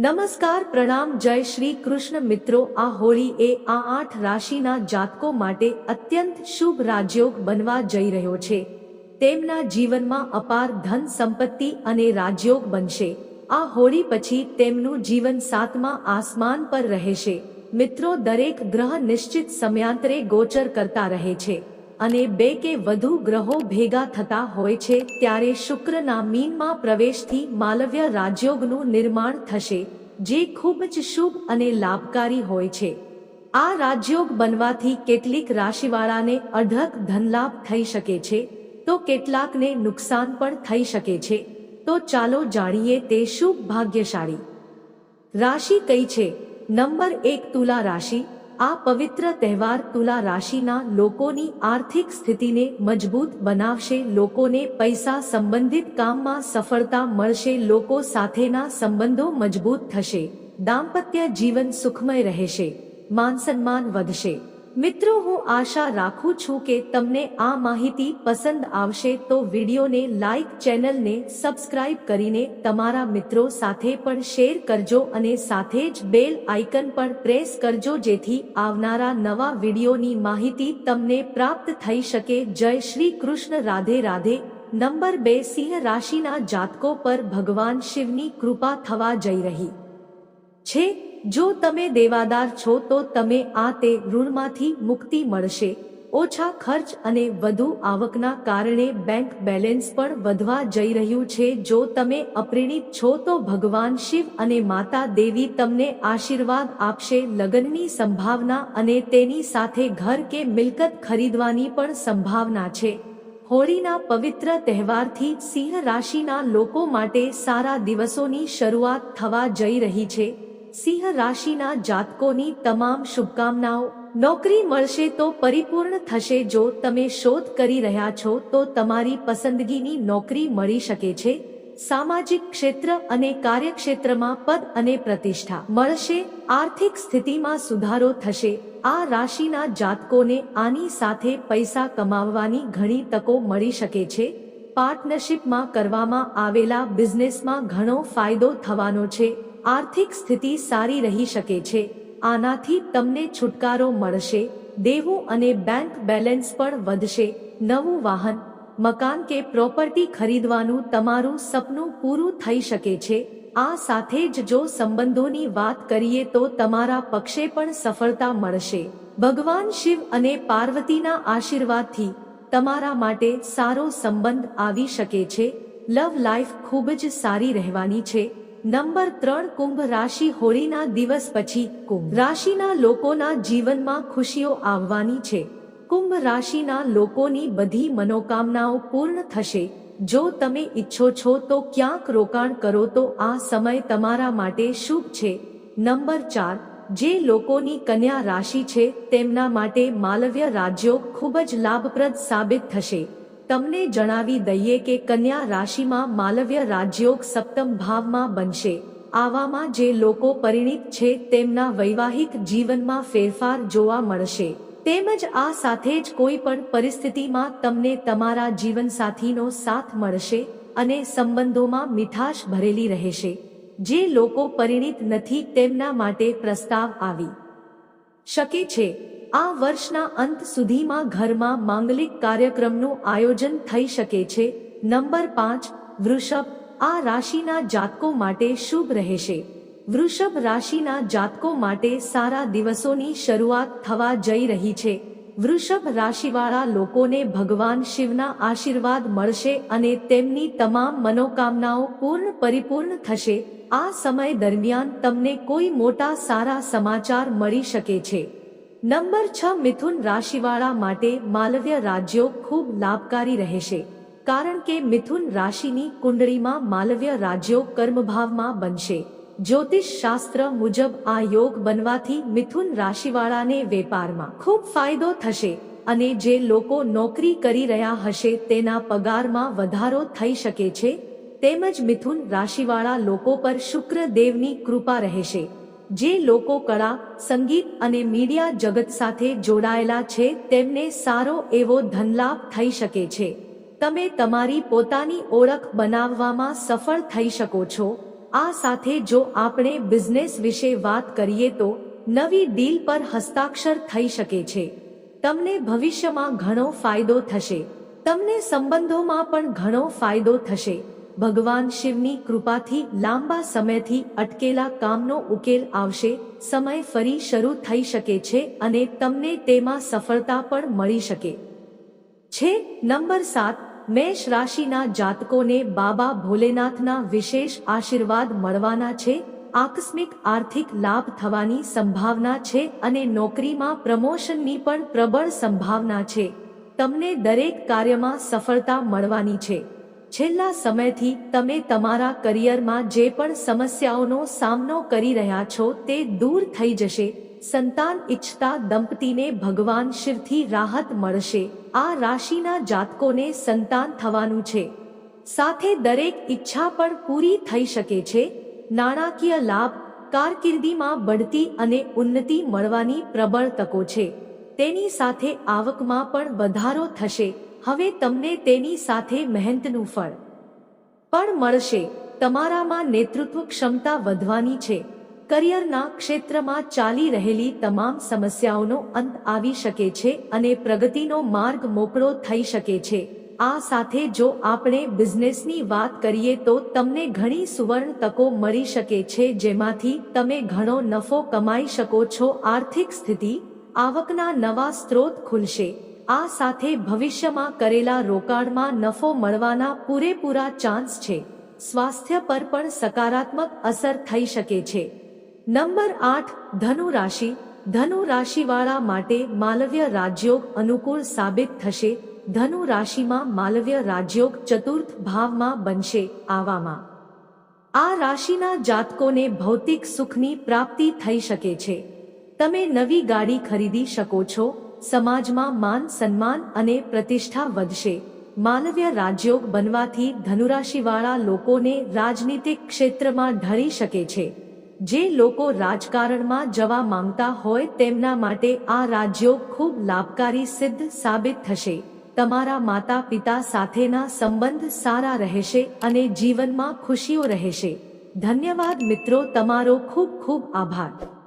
નમસ્કાર, પ્રણામ, જય શ્રી કૃષ્ણ મિત્રો. આ હોળી એ આ આઠ રાશિના જાતકો માટે અત્યંત શુભ રાજયોગ બનવા જઈ રહ્યો છે. તેમના જીવનમાં અપાર ધન સંપત્તિ અને રાજયોગ બનશે. આ હોળી પછી તેમનું જીવન સાતમા આસમાન પર રહેશે. મિત્રો, દરેક ગ્રહ નિશ્ચિત સમયાંતરે ગોચર કરતા રહે છે. અને બે કે વધુ ગ્રહો ભેગા થતા હોય છે, ત્યારે શુક્રના મીનમાં પ્રવેશથી માલવ્ય રાજયોગનું નિર્માણ થશે, જે ખૂબ જ શુભ અને લાભકારી હોય છે. આ રાજયોગ બનવાથી કેટલીક રાશિવાળાને અઢળક ધનલાભ થઈ શકે છે, તો કેટલાકને નુકસાન પણ થઈ શકે છે. તો ચાલો જાણીએ તે શુભ ભાગ્યશાળી. રાશિ કઈ છે? નંબર એક તુલા રાશિ આ પવિત્ર તહેવાર તુલા રાશિના લોકોની આર્થિક સ્થિતિને મજબૂત બનાવશે, લોકોને પૈસા સંબંધિત કામમાં સફળતા મળશે, લોકો સાથેના સંબંધો મજબૂત થશે, દાંપત્ય જીવન સુખમય રહેશે, માન સન્માન વધશે. મિત્રો, હું આશા રાખું છું કે તમને આ માહિતી પસંદ આવશે, તો વિડીયોને લાઈક, ચેનલને સબસ્ક્રાઇબ કરીને તમારા મિત્રો સાથે પણ શેર કરજો અને સાથે જ બેલ આઇકન પણ પ્રેસ કરજો, જેથી આવનારા નવા વિડીયોની માહિતી તમને પ્રાપ્ત થઈ શકે. જય શ્રી કૃષ્ણ. રાધે રાધે. નંબર બે, સિંહ રાશિના જાતકો પર ભગવાન શિવની કૃપા થવા જઈ રહી છે. જો તમે દેવાદાર છો તો તમે આ તે ઋણમાંથી મુક્તિ મળશે. ઓછા ખર્ચ અને વધુ આવકના કારણે બેંક બેલેન્સ પણ વધવા જઈ રહ્યું છે. જો તમે અપ્રેણિત છો તો ભગવાન શિવ અને માતા દેવી તમને આશીર્વાદ આપશે. લગ્નની સંભાવના અને તેની સાથે ઘર કે મિલકત ખરીદવાની પણ સંભાવના છે. હોળીના પવિત્ર તહેવારથી સિંહ રાશિના લોકો માટે સારા દિવસોની શરૂઆત થવા જઈ રહી છે. સિંહ રાશિના જાતકોની તમામ શુભકામનાઓ. નોકરી મળશે તો પરિપૂર્ણ થશે. જો તમે શોધ કરી રહ્યા છો, તો તમારી પસંદગીની નોકરી મળી શકે છે. સામાજિક ક્ષેત્ર અને કાર્યક્ષેત્રમાં પદ અને પ્રતિષ્ઠા મળશે. આર્થિક સ્થિતિમાં સુધારો થશે. આ રાશિના જાતકોને આની સાથે પૈસા કમાવવાની ઘણી તકો મળી શકે છે. પાર્ટનરશિપમાં કરવામાં આવેલા બિઝનેસમાં ઘણો ફાયદો થવાનો છે. આર્થિક સ્થિતિ સારી રહી શકે છે. આનાથી તમને છુટકારો મળશે. દેવું અને બેંક બેલેન્સ પણ વધશે. નવું વાહન, મકાન કે પ્રોપર્ટી ખરીદવાનું તમારું સપનું પૂરું થઈ શકે છે. આ સાથે જ જો સંબંધોની વાત કરીએ તો તમારા પક્ષે પણ સફળતા મળશે. ભગવાન શિવ અને પાર્વતીના આશીર્વાદથી તમારા માટે સારો સંબંધ આવી શકે છે. લવ લાઈફ ખૂબ જ સારી રહેવાની છે. નંબર ત્રણ કુંભ રાશિ હોળીના દિવસ પછી કુંભ રાશિના લોકોના જીવનમાં ખુશીઓ આવવાની છે. કુંભ રાશિના લોકોની બધી મનોકામનાઓ પૂર્ણ થશે. જો તમે ઈચ્છો છો તો ક્યાંક રોકાણ કરો તો આ સમય તમારા માટે શુભ છે. નંબર ચાર, જે લોકોની કન્યા રાશિ છે તેમના માટે માલવ્ય રાજ્યો ખૂબ જ લાભપ્રદ સાબિત થશે. તમને જણાવી દઈએ કે કન્યા રાશિમાં માલવ્ય રાજયોગ સપ્તમ ભાવમાં બનશે. આવામાં જે લોકો પરિણિત છે તેમના વૈવાહિક જીવનમાં ફેરફાર જોવા મળશે. તેમજ આ સાથે જ કોઈ પણ પરિસ્થિતિમાં તમને તમારા જીવનસાથીનો સાથ મળશે અને સંબંધોમાં મીઠાશ ભરેલી રહેશે. જે લોકો પરિણિત નથી તેમના માટે પ્રસ્તાવ આવી શકે છે. આ વર્ષના અંત સુધીમાં ઘરમાં માંગલિક કાર્યક્રમનું આયોજન થઈ શકે છે. નંબર પાંચ, વૃષભ. આ રાશિના જાતકો માટે શુભ રહેશે. વૃષભ રાશિના જાતકો માટે સારા દિવસોની શરૂઆત થવા જઈ રહી છે. વૃષભ રાશિવાળા લોકોને ભગવાન શિવના આશીર્વાદ મળશે અને તેમની તમામ મનોકામનાઓ પૂર્ણ પરિપૂર્ણ થશે. આ સમય દરમિયાન તમને કોઈ મોટા સારા સમાચાર મળી શકે છે. નંબર છ મિથુન રાશિવાળા માટે માલવ્ય રાજ્યો ખૂબ લાભકારી રહેશે, કારણ કે મિથુન રાશિની કુંડળીમાં માલવ્ય રાજ્યો કર્મભાવમાં બનશે. જ્યોતિષ શાસ્ત્ર મુજબ આ યોગ બનવાથી મિથુન રાશિવાળાને વેપારમાં ખૂબ ફાયદો થશે અને જે લોકો નોકરી કરી રહ્યા હશે તેના પગારમાં વધારો થઈ શકે છે, તેમજ મિથુન રાશિવાળા લોકો પર શુક્ર દેવની કૃપા રહેશે. જે લોકો કળા, સંગીત અને મીડિયા જગત સાથે જોડાયેલા છે, તેમને સારો એવો ધનલાભ થઈ શકે છે. તમે તમારી પોતાની ઓળખ બનાવવામાં સફળ થઈ શકો છો. આ સાથે જો આપણે બિઝનેસ વિશે વાત કરીએ તો, નવી ડીલ પર હસ્તાક્ષર થઈ શકે છે. તમને ભવિષ્યમાં ઘણો ફાયદો થશે. તમને સંબંધોમાં પણ ઘણો ફાયદો થશે. ભગવાન શિવની કૃપાથી લાંબા સમયથી અટકેલા કામનો ઉકેલ આવશે, સમય ફરી શરૂ થઈ શકે છે અને તમને તેમાં સફળતા પણ મળી શકે. છે, નંબર સાત, મેષ રાશિના જાતકોને બાબા ભોલેનાથના વિશેષ આશીર્વાદ મળવાના છે, આકસ્મિક આર્થિક લાભ થવાની સંભાવના છે અને નોકરીમાં પ્રમોશનની પણ પ્રબળ સંભાવના છે. તમને દરેક કાર્યમાં સફળતા મળવાની છે. છેલ્લા સમયથી તમે તમારા કરિયરમાં જે પણ સમસ્યાઓનો સામનો કરી રહ્યા છો તે દૂર થઈ જશે. સંતાન ઈચ્છતા દંપતીને ભગવાન શિવથી રાહત મળશે. આ રાશિના જાતકોને સંતાન થવાનું છે. સાથે દરેક ઈચ્છા પણ પૂરી થઈ શકે છે. નાણાકીય લાભ, કારકિર્દીમાં બઢતી અને ઉન્નતિ મળવાની પ્રબળ તકો છે. તેની સાથે આવકમાં પણ વધારો થશે. હવે તમને તેની સાથે મહેનતનું ફળ. પણ મળશે, તમારામાં નેતૃત્વ ક્ષમતા વધવાની છે. કરિયરના ક્ષેત્રમાં ચાલી રહેલી તમામ સમસ્યાઓનો અંત આવી શકે છે અને પ્રગતિનો માર્ગ મોકળો થઈ શકે છે. આ સાથે જો આપણે બિઝનેસની વાત કરીએ તો તમને ઘણી સુવર્ણ તકો મળી શકે છે જેમાંથી તમે ઘણો નફો કમાઈ શકો છો. આર્થિક સ્થિતિ, આવકના નવા સ્ત્રોત ખુલશે. આ સાથે ભવિષ્યમાં કરેલા રોકાણમાં નફો મળવાના પૂરેપૂરા ચાન્સ છે. સ્વાસ્થ્ય પર પણ સકારાત્મક અસર થઈ શકે છે. નંબર આઠ, ધનુ રાશિ. ધનુ રાશિવાળા માટે માલવ્ય રાજયોગ અનુકૂળ સાબિત થશે. ધનુ રાશિમાં માલવ્ય રાજયોગ ચતુર્થ ભાવમાં બનશે આવામાં. આ રાશિના જાતકોને ભૌતિક સુખની પ્રાપ્તિ થઈ શકે છે. તમે નવી ગાડી ખરીદી શકો છો. સમાજમાં માન સન્માન અને પ્રતિષ્ઠા વધશે. માનવ્ય રાજયોગ બનવાથી ધનુરાશિવાળા લોકોને રાજનીતિક ક્ષેત્રમાં ઢળી શકે છે. જે લોકો રાજકારણમાં જવા માંગતા હોય તેમના માટે આ રાજયોગ ખૂબ લાભકારી સિદ્ધ સાબિત થશે. તમારા માતા પિતા સાથેના સંબંધ સારા રહેશે અને જીવનમાં ખુશીઓ રહેશે. ધન્યવાદ મિત્રો, તમારો ખૂબ ખૂબ આભાર.